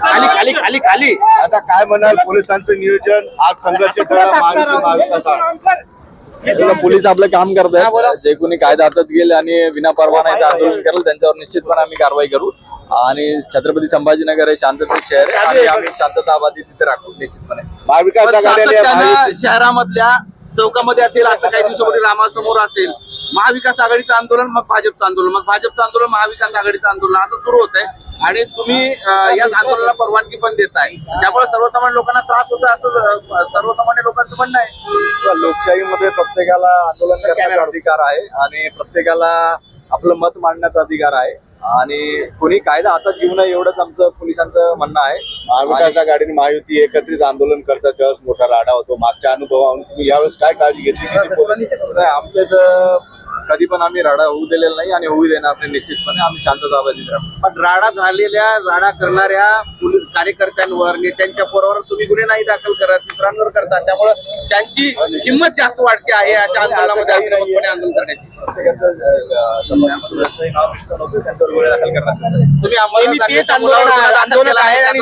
खाली खाली खाली खाली आता काय म्हणाल पोलिसांचं नियोजन? आज संघर्ष पोलीस आपलं काम करतात जे कोणी कायदा हातात गेले आणि विना परवाना आंदोलन करेल त्यांच्यावर निश्चितपणे आम्ही कारवाई करू. आणि छत्रपती संभाजीनगर हे शांततेत शहर आहे आणि आम्ही शांततावादी तिथे राखू निश्चितपणे. महाविकास शहरामधल्या चौकामध्ये असेल आता काही दिवसापूर्वी रामासमोर असेल महाविकास आघाडीचं आंदोलन मग भाजपचं आंदोलन. मग भाजपचं आंदोलन महाविकास आघाडीचं आंदोलन असं सुरू होत आहे आणि तुम्ही या आंदोलनाला परवानगी पण देताय. त्यामुळे सर्वसामान्य लोकांना त्रास होतो असं सर्वसामान्य लोकांचं म्हणणं आहे. लोकशाहीमध्ये प्रत्येकाला आंदोलन करण्याचा अधिकार आहे आणि प्रत्येकाला आपलं मत मांडण्याचा अधिकार आहे. आणि कोणी कायदा हातात घेऊ नये एवढंच आमचं पोलिसांचं म्हणणं आहे. महाविकास आघाडी आणि महायुती एकत्रित आंदोलन करतात त्यावेळेस मोठा राडा होतो मागच्या अनुभवावरून तुम्ही यावेळेस काय काळजी घेतली किती पोलीस- नाही, आमच्या कधी पण आम्ही राडा होऊ दिलेला नाही आणि होऊ देणार नाही निश्चितपणे. आम्ही शांततावादीत राहू. पण राडा झालेल्या राडा करणाऱ्या कार्यकर्त्यांवर नेत्यांच्या पोरावर तुम्ही गुन्हे नाही दाखल करत इतरांवर करता. त्यामुळे त्यांची हिंमत जास्त वाढते आहे अशा आंदोलनामध्ये आक्रमकपणे आंदोलन करण्याची. तुम्ही आंदोलन- गुन्हा दाखल आंदोलन केला आहे नाही,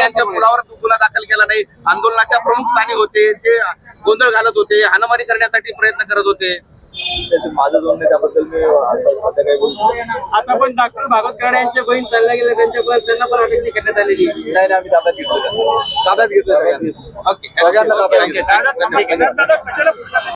आणि मुलावर गुन्हा दाखल केला नाही. आंदोलनाच्या प्रमुख स्थानी होते. ते गोंधळ घालत होते हाणामारी करण्यासाठी प्रयत्न करत होते. माझं दोन त्याबद्दल मी आता काही बोलू आता पण डॉक्टर भागवत कराड यांच्या बहीण चालल्या गेल्या त्यांच्या त्यांना पण अटक करण्यात आलेली. नाही नाही, आम्ही ताब्यात घेतलं ताब्यात घेतलं सगळ्यांना. ओके.